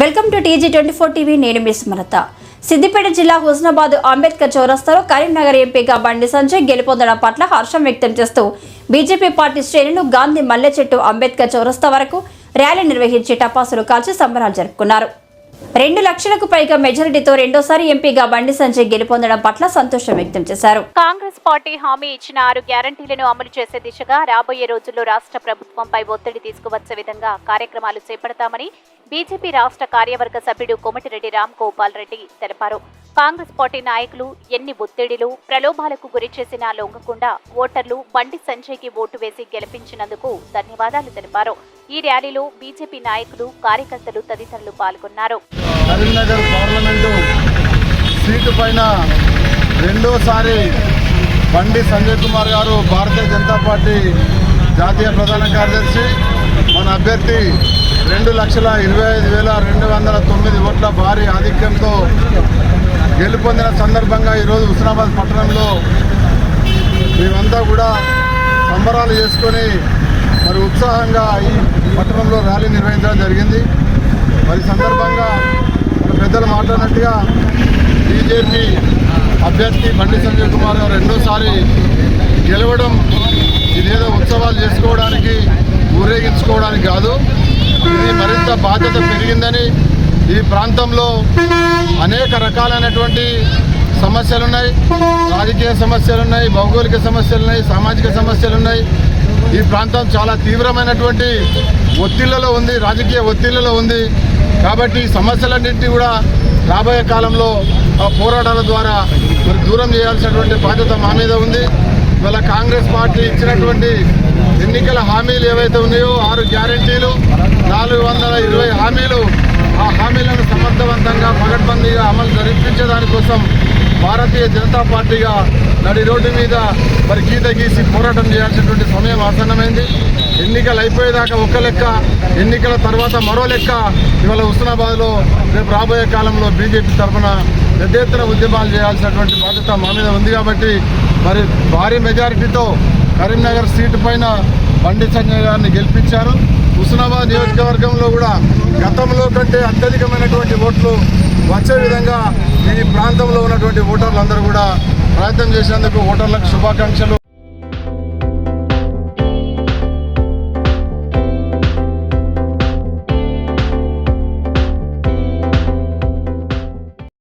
Welcome to TG twenty four TV నేను మీ సుమలత. సిద్దిపేట జిల్లా హుస్నాబాద్ అంబేద్కర్ చౌరస్తాలో కరీంనగర్ ఎంపీగా బండి సంజయ్ గెలుపొందడం పట్ల హర్షం వ్యక్తం చేస్తూ బీజేపీ పార్టీ శ్రేణులు గాంధీ మల్లె చెట్టు అంబేద్కర్ చౌరస్తా వరకు ర్యాలీ నిర్వహించి టపాసులు కాల్చి సంబరాలు జరుపుకున్నారు. రెండు లక్షలకు పైగా మెజారిటీతో రెండోసారి ఎంపీగా బండి సంజయ్ గెలుపొందడం పట్ల సంతోషం వ్యక్తం చేశారు. కాంగ్రెస్ పార్టీ హామీ ఇచ్చిన ఆరు గ్యారంటీలను అమలు చేసే దిశగా రాబోయే రోజుల్లో రాష్ట్ర ప్రభుత్వంపై ఒత్తిడి తీసుకువచ్చే విధంగా కార్యక్రమాలు చేపడతామని బీజేపీ రాష్ట్ర కార్యవర్గ సభ్యుడు కోమటిరెడ్డి రామ్ గోపాల్ రెడ్డి తెలిపారు. కాంగ్రెస్ పార్టీ నాయకులు ఎన్ని ఒత్తిడిలు ప్రలోభాలకు గురి చేసినా లొంగకుండా ఓటర్లు బండి సంజయ్కి ఓటు వేసి గెలిపించినందుకు ధన్యవాదాలు తెలిపారు. ఈ ర్యాలీలో బీజేపీ నాయకులు కార్యకర్తలు తదితరులు పాల్గొన్నారు. కరీంనగర్ పార్లమెంటు సీటు పైన రెండోసారి బండి సంజయ్ కుమార్ గారు భారతీయ జనతా పార్టీ జాతీయ ప్రధాన కార్యదర్శి మన అభ్యర్థి రెండు లక్షల ఇరవై ఐదు వేల రెండు వందల తొమ్మిది ఓట్ల భారీ ఆధిక్యంతో గెలుపొందిన సందర్భంగా ఈరోజు హుస్నాబాద్ పట్టణంలో మేమంతా కూడా సంబరాలు చేసుకొని మరి ఉత్సాహంగా ఈ పట్టణంలో ర్యాలీ నిర్వహించడం జరిగింది. మరి సందర్భంగా పెద్దలు మాట్లాడినట్టుగా బీజేపీ అభ్యర్థి బండి సంజయ్ కుమార్ గారు రెండోసారి గెలవడం ఇదేదో ఉత్సవాలు చేసుకోవడానికి ఊరేగించుకోవడానికి కాదు. ఇది మరింత బాధ్యత పెరిగిందని ఈ ప్రాంతంలో అనేక రకాలైనటువంటి సమస్యలు ఉన్నాయి రాజకీయ సమస్యలు ఉన్నాయి భౌగోళిక సమస్యలు ఉన్నాయి సామాజిక సమస్యలు ఉన్నాయి ఈ ప్రాంతం చాలా తీవ్రమైనటువంటి ఒత్తిళ్ళలో ఉంది రాజకీయ ఒత్తిళ్ళలో ఉంది. కాబట్టి ఈ సమస్యలన్నింటినీ కూడా రాబోయే కాలంలో ఆ పోరాటాల ద్వారా దూరం చేయాల్సినటువంటి బాధ్యత మా మీద ఉంది. ఇవాళ కాంగ్రెస్ పార్టీ ఇచ్చినటువంటి ఎన్నికల హామీలు ఏవైతే ఉన్నాయో ఆరు గ్యారంటీలు నాలుగు వందల ఇరవై హామీలు ఆ హామీలను సమర్థవంతంగా పగడ్బందీగా అమలు జరిపించే దానికోసం భారతీయ జనతా పార్టీగా నడి రోడ్డు మీద మరి గీత గీసి పోరాటం చేయాల్సినటువంటి సమయం ఆసన్నమైంది. ఎన్నికలు అయిపోయేదాకా ఒక లెక్క ఎన్నికల తర్వాత మరో లెక్క ఇవాళ హుస్నాబాద్లో రేపు రాబోయే కాలంలో బీజేపీ తరఫున పెద్ద ఎత్తున ఉద్యమాలు చేయాల్సినటువంటి బాధ్యత మా మీద ఉంది కాబట్టి మరి భారీ మెజారిటీతో కరీంనగర్ సీటు పైన బండి సంజయ్ గారిని గెలిపించారు. హుస్నాబాద్ నియోజకవర్గంలో కూడా గతంలో కంటే అత్యధికమైనటువంటి ఓట్లు వచ్చే విధంగా ఈ ప్రాంతంలో ఉన్నటువంటి ఓటర్లందరూ కూడా ప్రయత్నం చేసేందుకు ఓటర్లకు శుభాకాంక్షలు.